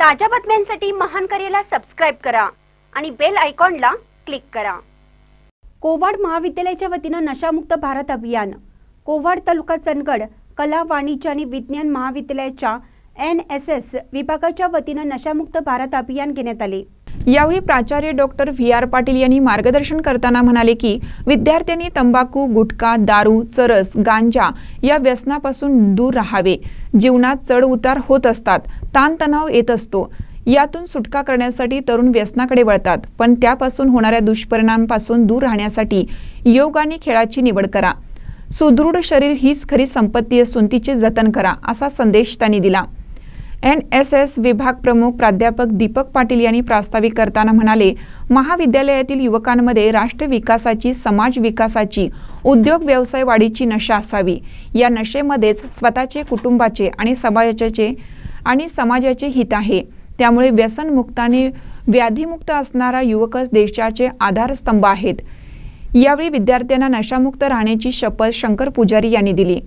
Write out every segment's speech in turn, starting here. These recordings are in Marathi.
ताज्या बातम्यांसाठी महान करेला सबस्क्राईब करा आणि बेल आयकॉनला क्लिक करा. कोवाड महाविद्यालयाच्या वतीनं नशामुक्त भारत अभियान कोवाड तालुका चंदगड कला वाणिज्य आणि विज्ञान महाविद्यालयाच्या एन एस एस विभागाच्या वतीनं नशामुक्त भारत अभियान घेण्यात आले. यावेळी प्राचार्य डॉक्टर व्ही आर पाटील यांनी मार्गदर्शन करताना म्हणाले की विद्यार्थ्यांनी तंबाखू गुटखा दारू चरस गांजा या व्यसनापासून दूर राहावे. जीवनात चढ उतार होत असतात ताणतणाव येत असतो. यातून सुटका करण्यासाठी तरुण व्यसनाकडे वळतात पण त्यापासून होणाऱ्या दुष्परिणामांपासून दूर राहण्यासाठी योग आणि खेळाची निवड करा. सुदृढ शरीर हीच खरी संपत्ती असून तिचे जतन करा असा संदेश त्यांनी दिला. एन एस एस विभाग प्रमुख प्राध्यापक दीपक पाटील यांनी प्रास्ताविक करताना म्हणाले महाविद्यालयातील युवकांमध्ये राष्ट्र विकासाची समाज विकासाची उद्योग व्यवसाय वाढीची नशा असावी. या नशेमध्येच स्वतःचे कुटुंबाचे आणि समाजाचे आणि समाजाचे हित आहे. त्यामुळे व्यसनमुक्ताने व्याधीमुक्त असणारा युवकच देशाचे आधारस्तंभ आहेत. यावेळी विद्यार्थ्यांना नशामुक्त राहण्याची शपथ शंकर पुजारी यांनी दिली.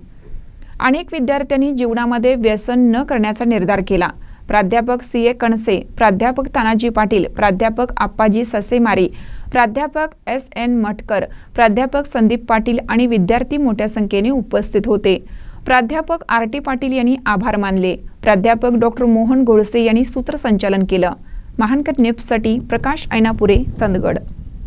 अनेक विद्यार्थ्यांनी जीवनामध्ये व्यसन न करण्याचा निर्धार केला. प्राध्यापक सी. ए. कणसे प्राध्यापक तानाजी पाटील प्राध्यापक आप्पाजी ससेमारी प्राध्यापक एस. एन. मटकर प्राध्यापक संदीप पाटील आणि विद्यार्थी मोठ्या संख्येने उपस्थित होते. प्राध्यापक आर. टी. पाटील यांनी आभार मानले. प्राध्यापक डॉक्टर मोहन गोळसे यांनी सूत्रसंचालन केलं. महानकर न्यूजसाठी प्रकाश ऐनापुरे चंदगड.